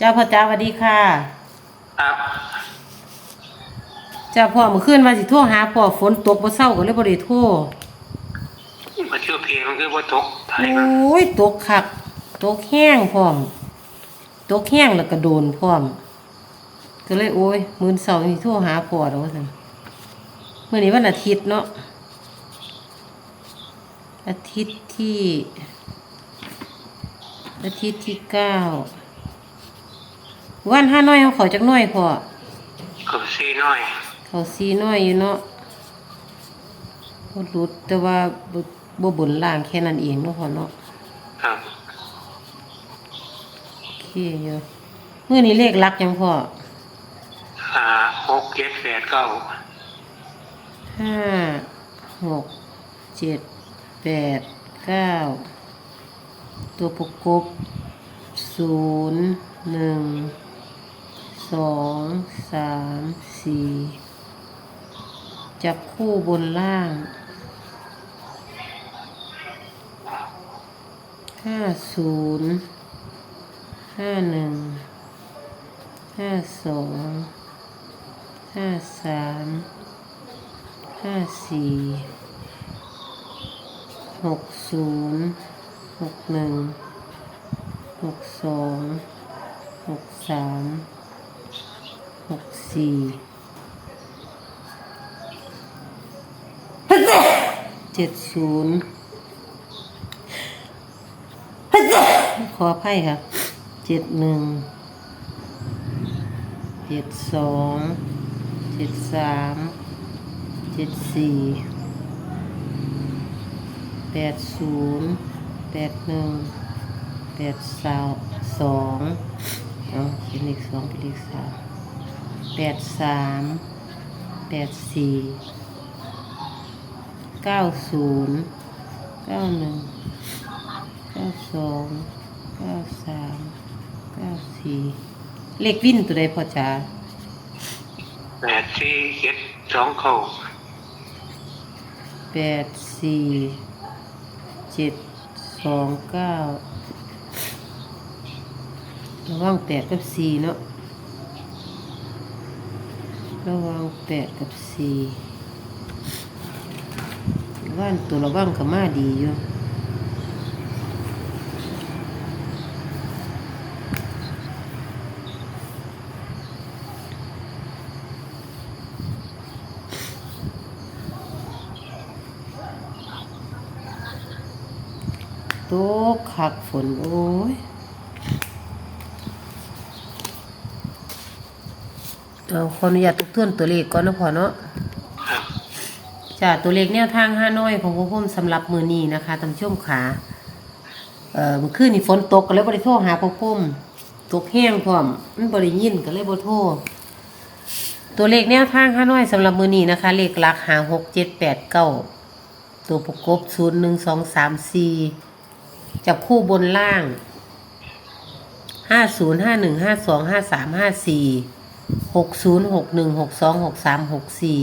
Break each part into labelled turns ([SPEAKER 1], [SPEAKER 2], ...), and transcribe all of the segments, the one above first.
[SPEAKER 1] จ้าพ่อจ้าสวัสดีค่ะ
[SPEAKER 2] ครับ
[SPEAKER 1] จ้าพ่อเมื่อคืนว่าสิโทรหาพ่อฝนตกบ่เศร้าก็เลยบ่ได้โทร
[SPEAKER 2] มาเชื่อเพลงมันคือว่าตกไท
[SPEAKER 1] โอย
[SPEAKER 2] มัน้
[SPEAKER 1] ยตกคักตกแห้งพร้อมตกแห้งแล้วก็โดนพร้อม ก็เลยโอ้ยมื้อเช้านี่โทรหาพ่อดอกว่าซั่นมื้อนี้วันอาทิตย์เนาะอาทิตย์ที่ อาทิตย์ที่เก้า วันห้าน้อยเขาเขาจักหน้อยพ่อ
[SPEAKER 2] เกือบซีน้อย
[SPEAKER 1] เขาซีน้อยอยู่เนาะบ่รู้แต่ว่าบ่บ่บนล่างแค่นั้นเองเนาะพ่อเนาะ
[SPEAKER 2] ครับ
[SPEAKER 1] โอเคอยู่มื้อนี้เลขหลักยังพ่อ
[SPEAKER 2] ห้าหกเจ็ดแปดเก้า
[SPEAKER 1] ห้าหกเจ็ดแปดเก้าตัวประกบศูนย์หนึ่ง สองสามสี่จับคู่บนล่างห้าศูนย์ห้าหนึ่งห้าสองห้าสามห้าสี่หกศูนย์หกหนึ่งหกสองหกสาม หกสี่เจ็ดศูนย์ขออภัยครับเจ็ดหนึ่งเจ็ดสองเจ็ดสามเจ็ดสี่แปดศูนย์แปดหนึ่งแปดสามสองเอาเป็นเลขสองเป็นเลขสาม แปดสามแปดสี่เก้าศูนย์เก้าหนึ่งเก้าสองเก้าสามเก้าสี่เลขวินตัวใดพอจ้า
[SPEAKER 2] แปดสี่เจ็ดสองเก้า
[SPEAKER 1] แปดสี่เจ็ดสองเก้าระหว่างแปดกับสี่เนาะ ระว่างแปดกับสี่ว่านตัวระว่างกับมาดีอยู่โตกคักฝนโอ้ย เอาขออนุญาตทบทวนตัวเลขก่อนนะพอเนาะ
[SPEAKER 2] ครับ
[SPEAKER 1] จ้าตัวเลขแนวทางห้าน้อยของพวกผมสำหรับมือนี้นะคะท่านผู้ชมขาเอ่อเมื่อคืนนี่ฝนตกก็เลยบ่ได้โทรหาพวกผมตกแห้งพร้อมมันบ่ได้ยินก็เลยบ่โทรตัวเลขแนวทางห้าน้อยสำหรับมือนี้นะคะ เลขหลักหาหกเจ็ดแปดเก้าตัวประกบศูนย์หนึ่งสองสามสี่จับคู่บนล่างห้าศูนย์ห้าหนึ่งห้าสองห้าสามห้าสี่ หกศูนย์หกหนึ่งหกสองหกสามหกสี่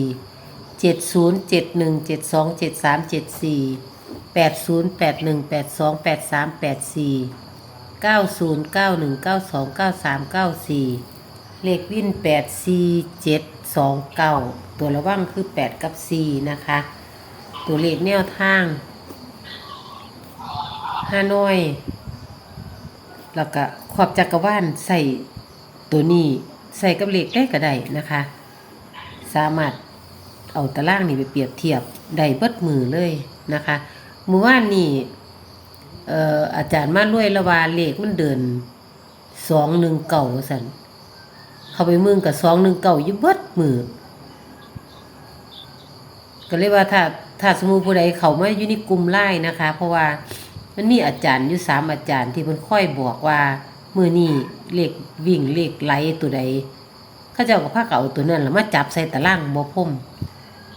[SPEAKER 1] เจ็ดศูนย์เจ็ดหนึ่งเจ็ดสองเจ็ดสามเจ็ดสี่แปดศูนย์แปดหนึ่งแปดสองแปดสามแปดสี่เก้าศูนย์เก้าหนึ่งเก้าสองเก้าสามเก้าสี่เลขวิ่นแปดสี่เจ็ดสองเก้าตัวระว่างคือแปดกับสี่นะคะ ตัวเลขแนวทางห้านอย แล้วก็ขอบจักรวาลใส่ตัวนี้ ใส่กับเหลขได้ก็ได้นะคะ สามารถเอาตารางนี่ไปเปรียบเทียบได้เบิดมือเลยนะคะเมื่อวานนี่อาจารย์มาด้วยละวาเลขมันเดินสองหนึ่งเก่าสันเข้าไปมึงกับสองหนึ่งเก่ายู่เบิดมือก็เลยว่าถ้าถ้าสมมุติผู้ใดเขาไมาอยู่ในกลุ่มไล่นะคะ เพราะว่ามันมีอาจารย์อยู่สามอาจารย์ที่เพิ่นค่อยบอกว่า มือนี่เลขวิ่งเลขไหลตัวใดเขาเจ้าก็พาเก่าตัวนั้นแล้วมาจับใส่ตารางบ่พม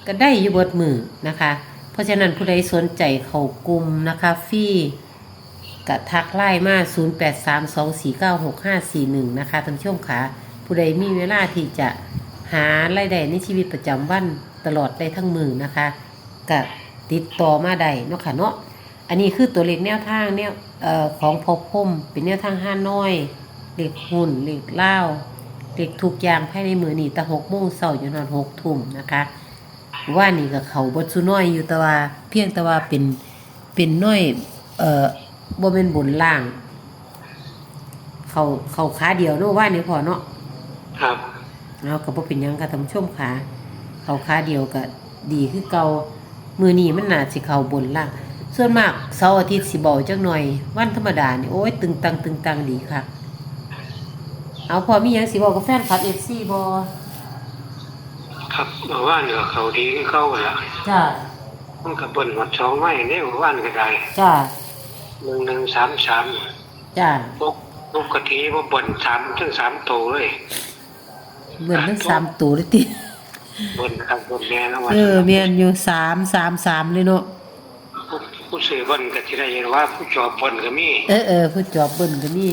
[SPEAKER 1] ก็ได้อยู่บิดมือนะคะ เพราะฉะนั้นผู้ใดสนใจเขากลุ่มนะคะฟรีกะทักไล่มา 0832496541 นะคะท่านผู้ชมค่ะผู้ใดมีเวลาที่จะหารายได้ในชีวิตประจำวันตลอดได้ทั้งมือนะคะก็ติดต่อมาได้เนาะค่ะเนาะ อันนี้คือตัวเลขแนวทางแนวเอ่อของพอพรมเป็นแนวทางห้าน้อยเลขหุ้นเลขเล่าวเลขทุกอย่างภายในมือนี่แต่หกโมงเช้าจนถึงหกทุ่มนะคะว่านี่ก็เขาบดสุน้อยอยู่แต่ว่าเพียงแต่ว่าเป็นเป็นน้อยเอ่อบ่เป็นบนล่าง เขาเขาขาเดียวเนาะว่านี่พอเนาะ
[SPEAKER 2] ครับ
[SPEAKER 1] เอาก็บ่เป็นหยังค่ะท่านผู้ชมขาเขาขาเดียวก็ดีคือเก่ามือนี้มันน่าสิเข้าบนล่าง ส่วนมากเสาร์อาทิตย์สิเบาจักหน่อย วันธรรมดานี่โอ้ยตึงตังตึงตังดีค่ะ เอาพอมีหยังสิบอกกับแฟนคลับ FC บ่
[SPEAKER 2] ครับเมื่อวานก็เขาดีคือเขาละ
[SPEAKER 1] จ้า
[SPEAKER 2] มันก็เบิ่นหมดสองไม้เนี่ยเมื่อวานก็ได้
[SPEAKER 1] จ้า
[SPEAKER 2] หนึ่งหนึ่งสามสาม
[SPEAKER 1] จ้า
[SPEAKER 2] ปกปกติว่าเบิ่นสามถึงสามโตวเลย
[SPEAKER 1] เหมือนทั้งสามตัวเลยติ
[SPEAKER 2] เบิ่นครับเบิ่นแน่นะวัน
[SPEAKER 1] เออแม่นอยู่สามสามสามเลยเนาะ
[SPEAKER 2] ผู้ผู้ซื้อเบิ่นก็สิได้เห็นว่า ผู้จอบเบิ่นก็มี
[SPEAKER 1] เออเออผู้จอบเบิ่นก็มี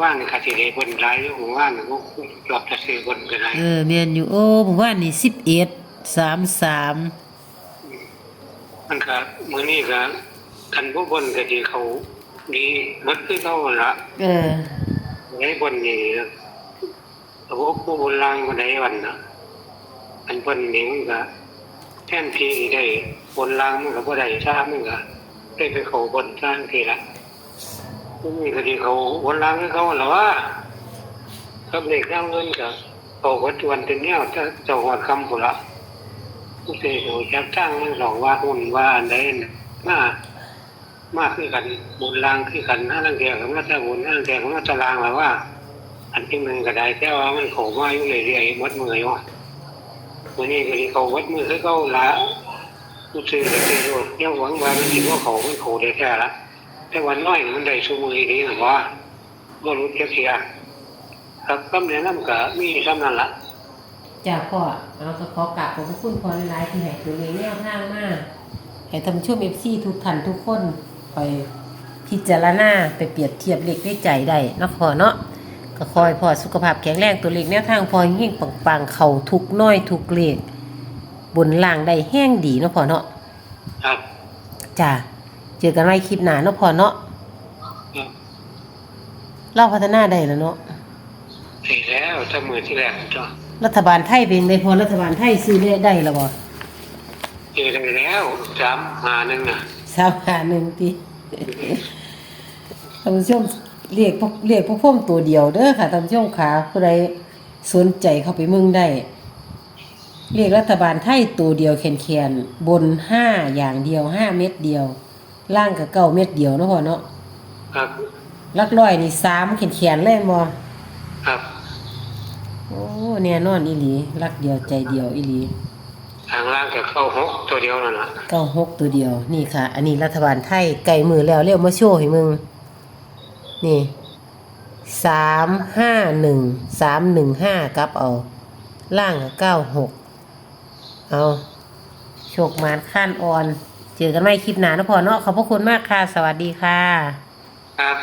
[SPEAKER 2] ว่านก็สิได้เบิ่นหลายอยู่ว่านก็ผู้จอบจะซื้อเบิ่นก็ได้
[SPEAKER 1] เออแม่นอยู่โอ้ผมว่านี่สิบเอ็ดสามสาม
[SPEAKER 2] มันก็มื้อนี้ก็คันบ่เบิ่นก็สิเขาดีหมดคือเขาหั่นล่ะ
[SPEAKER 1] เออ
[SPEAKER 2] ไอ้บนนี่โอ้ผู้บนล่างคนใดวันนะอันบนนี่มันก็แท่นทีได้ บนล่างมันก็บ่ได้ช้ามันก็ได้ไปเขาบนสร้างทีละนี่ก็ที่เขาบนล่างให้เขาหรอว่ากับเด็กนั่งเงินก็เขาวัดวันเป็นแนวจะจ้าหอดคำพุ่นละผู้เสกเขาจับจ้างมันหลอกว่าหุ่นว่าอันใดน่ะมามาคือกันบนล่างคือกันห้าลังเทียกับมาจะบนห้าลังเทียกับมาจะล่างแล้วว่า อันที่หนึ่งก็ได้แต่ว่ามันเขามาอยู่เรื่อยๆวัดมืออยู่วันนี้ก็ที่เขาวัดมือคือเขาละ ผู้ซื้อก็ซื้ออยู่ยังหวังว่ามันคิว่าเขามันเขาได้แค่ละแต่วันน้อยมันได้ชูมือดีนะว่าบ่รู้เทียบเทียครับคำแนะนำก็มีซ้ำนั่นละ
[SPEAKER 1] จ้าพ่อเอาก็ขอกราบขอบพระคุณพ่อหลายๆที่ให้ตัวเลขแนวทางมาให้ทำช่วเอฟซีทุกท่านทุกคนไปพิจารณาไปเปรียบเทียบเลขได้ใจได้เนาะพ่อเนาะก็คอยพ่อสุขภาพแข็งแรงตัวเลขแนวทางพอยิ่งปังๆเข่าทุกน้อยทุกเลข บนล่างได้แห้งดีเนาะพ่อเนาะ
[SPEAKER 2] ครับ
[SPEAKER 1] จ้าเจอกันไว้คลิปหน้าเนาะพ่อเนาะ
[SPEAKER 2] ครับ
[SPEAKER 1] เล่าพัฒนาได้แล้วเนาะ
[SPEAKER 2] เสร็จแล้วถ้ามือที่แรกจ้ะ
[SPEAKER 1] รัฐบาลไทยเป็นได้พอรัฐบาลไทยซื้อได้ได้แล้วบ่
[SPEAKER 2] เจอได้แล้วสามหาหนึ่งน่ะ
[SPEAKER 1] สามหาหนึ่งทีท่านผู้ชมเรียกพวกเรียกพวกพ่มตัวเดียวเด้อค่ะท่านผู้ชมขาผู้ใดสนใจเข้าไปเมืองได้ เรียกรัฐบาลไทยตัวเดียวแขนๆบนห้าอย่างเดียวห้าเม็ดเดียว ล่างกับเก้าเม็ดเดียวเนาะพ่อเนาะ
[SPEAKER 2] ครับ
[SPEAKER 1] ลักร้อยนี่สามแขนๆเล่นบ่
[SPEAKER 2] ครับ
[SPEAKER 1] โอ้แน่นอนอีหลีรักเดียวใจเดียวอีหลี
[SPEAKER 2] ทางล่างก็เข้าหกตัวเดียวนั่นล่ะ
[SPEAKER 1] เก้าหกตัวเดียวนี่ค่ะ อันนี้รัฐบาลไทยไก่มือแล้วเรียวมาโชว์ให้มึง นี่สามห้าหนึ่งสามหนึ่งห้ากับเอา ล่างเก้าหก เอาโชคมานขั้นอ่อน เจอกันใหม่คลิปหน้านะพ่อเนาะขอบพระคุณมากค่ะ สวัสดีค่ะ
[SPEAKER 2] ครับ